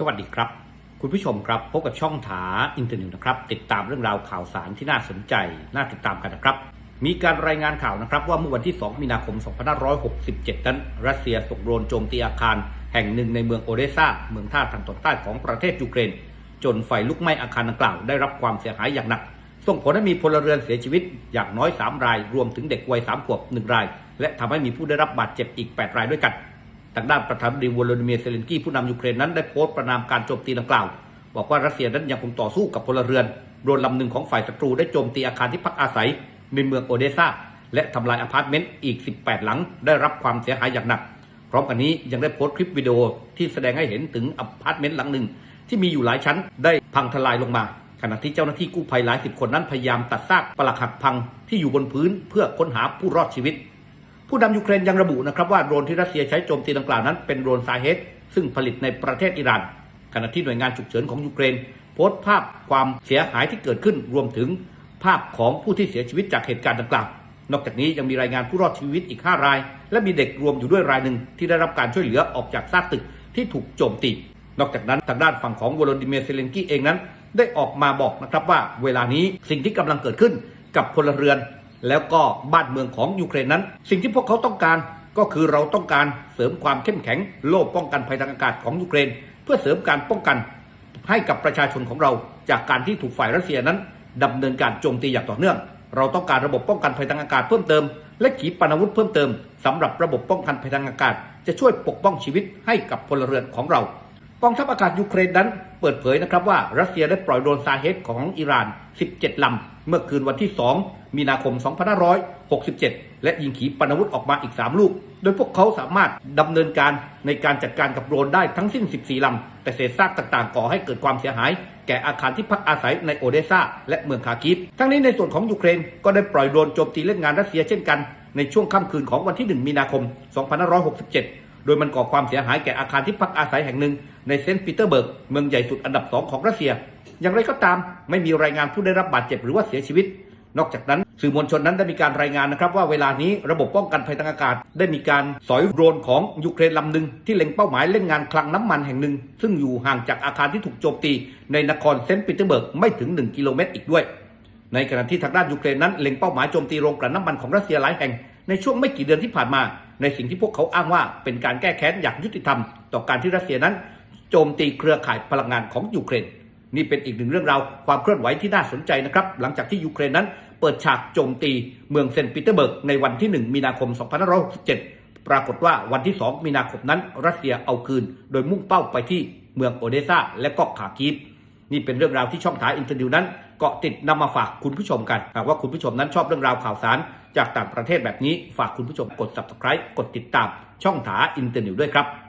สวัสดีครับ คุณผู้ชมครับพบกับช่องถาอินเทอร์เน็ตนะครับ ติดตามเรื่องราวข่าวสารที่น่าสนใจ น่าติดตามกันนะครับ มีการรายงานข่าวนะครับ ว่าเมื่อวันที่ 2 มีนาคม 2567 นั้น รัสเซียส่งโดรนโจมตีอาคาร แห่งหนึ่งในเมืองโอเดซาเมืองท่าทางตอนใต้ของประเทศยูเครน จนไฟลุกไหม้อาคารดังกล่าวได้รับความเสียหายอย่างหนัก ส่งผลให้มีพลเรือนเสียชีวิตอย่างน้อย 3 ราย รวมถึงเด็กวัย3ขวบ1ราย และทำให้มีผู้ได้รับบาดเจ็บอีก 8 รายด้วยกัน ทางด้านประธานาธิบดีวลาดิเมียเซเลนกี้ผู้นำยูเครนนั้นได้โพสต์ประนามการโจมตีดังกล่าว บอกว่ารัสเซียนั้นยังคงต่อสู้กับพลเรือนโดรนลำหนึ่งของฝ่ายศัตรูได้โจมตีอาคารที่พักอาศัยในเมืองโอเดซาและทำลายอพาร์ตเมนต์อีก 18 หลัง ได้รับความเสียหายอย่างหนัก พร้อมกันนี้ยังได้โพสต์คลิปวิดีโอที่แสดงให้เห็นถึงอพาร์ตเมนต์หลังหนึ่ง ที่มีอยู่หลายชั้นได้พังทลายลงมา ขณะที่เจ้าหน้าที่กู้ภัยหลายสิบคนนั้นพยายามตัดซากปลักหักพังที่อยู่บนพื้นเพื่อค้นหาผู้รอดชีวิต ผู้นำยูเครนยังระบุนะครับว่าโดรนที่รัสเซียใช้โจมตีดังกล่าวนั้นเป็นโดรนซาเฮดซึ่งผลิตในประเทศอิหร่านขณะที่หน่วยงานฉุกเฉินของยูเครน โพสต์ภาพความเสียหายที่เกิดขึ้นรวมถึงภาพของผู้ที่เสียชีวิตจากเหตุการณ์ดังกล่าวนอกจากนี้ยังมีรายงานผู้รอดชีวิตอีก 5 ราย และมีเด็กรวมอยู่ด้วยรายหนึ่งที่ได้รับการช่วยเหลือออกจากซากตึกที่ถูกโจมตี นอกจากนั้นทางด้านฝั่งของวลดิเมียร์เซเลนกี้เองนั้น ได้ออกมาบอกนะครับว่าเวลานี้สิ่งที่กำลังเกิดขึ้นกับพลเรือน แล้วก็บ้านเมืองของยูเครนนั้น สิ่งที่พวกเขาต้องการก็คือเราต้องการเสริมความเข้มแข็งโลกป้องกันภัยทางอากาศของยูเครน เพื่อเสริมการป้องกัน ให้กับประชาชนของเรา จากการที่ถูกฝ่ายรัสเซียนั้นดำเนินการโจมตีอย่างต่อเนื่อง เราต้องการระบบป้องกันภัยทางอากาศเพิ่มเติม และขีปนาวุธเพิ่มเติมสำหรับระบบป้องกันภัยทางอากาศ จะช่วยปกป้องชีวิตให้กับพลเรือนของเรากองทัพอากาศยูเครนนั้นเปิดเผยนะครับว่ารัสเซียได้ปล่อยโดรนซาเฮดของอิหร่าน 17 ลำ เมื่อคืนวันที่ 2 มีนาคม 2567 และยิงขีปนาวุธออกมาอีก 3 ลูก โดยพวกเขาสามารถดำเนินการในการจัดการกับโดรนได้ทั้งสิ้น 14 ลำ แต่เศษซากต่างๆ ก่อให้เกิดความเสียหาย แก่อาคารที่พักอาศัยในโอเดซาและเมืองคาคิฟ ทั้งนี้ในส่วนของยูเครนก็ได้ปล่อยโดรนโจมตีเล่นงานรัสเซียเช่นกัน ในช่วงค่ำคืนของวันที่ 1 มีนาคม 2567 โดยมันก่อความเสียหายแก่อาคารที่พักอาศัยแห่งหนึ่งในเซนต์ปีเตอร์เบิร์ก เมืองใหญ่สุดอันดับสองของรัสเซีย อย่างไรก็ตามไม่มีรายงานผู้ได้รับบาดเจ็บหรือว่าเสียชีวิต นอกจากนั้นสื่อมวลชนนั้นได้มีการรายงานนะครับว่าเวลานี้ระบบป้องกันภัยทางอากาศ ได้มีการสอยโดรนของยูเครนลำหนึ่งที่เล็งเป้าหมายเล่นงานคลังน้ำมันแห่งหนึ่ง ซึ่งอยู่ห่างจากอาคารที่ถูกโจมตี ในนครเซนต์ปีเตอร์เบิร์กไม่ถึง 1 กิโลเมตรอีกด้วย ในขณะที่ทางด้านยูเครนนั้นเล็งเป้าหมายโจมตีโรงกลั่นน้ำมันของรัสเซียหลายแห่งในช่วงไม่กี่เดือนที่ผ่านมา ในสิ่งที่พวกเขาอ้างว่าเป็นการแก้แค้นอย่างยุติธรรม ต่อการที่รัสเซียนั้น โจมตีเครือข่ายพลังงานของยูเครนนี่เป็นอีกหนึ่งเรื่องราวความเคลื่อนไหวที่น่าสนใจนะครับ หลังจากที่ยูเครนนั้น เปิดฉากโจมตีเมืองเซนต์ปีเตอร์เบิร์กในวันที่ 1 มีนาคม 2567 ปรากฏว่าวันที่ 2 มีนาคมนั้น รัสเซียเอาคืน โดยมุ่งเป้าไปที่เมืองโอเดซาและก็ขาคีฟนี่เป็นเรื่องราวที่ช่องถ่ายอินเตอร์นิวนั้นเกาะติดนำมาฝากคุณผู้ชมกันหากว่าคุณผู้ชมนั้นชอบเรื่องราวข่าวสารจากต่างประเทศแบบนี้ฝากคุณผู้ชมกด subscribe กดติดตามช่องถาอินเตอร์นิวด้วยครับ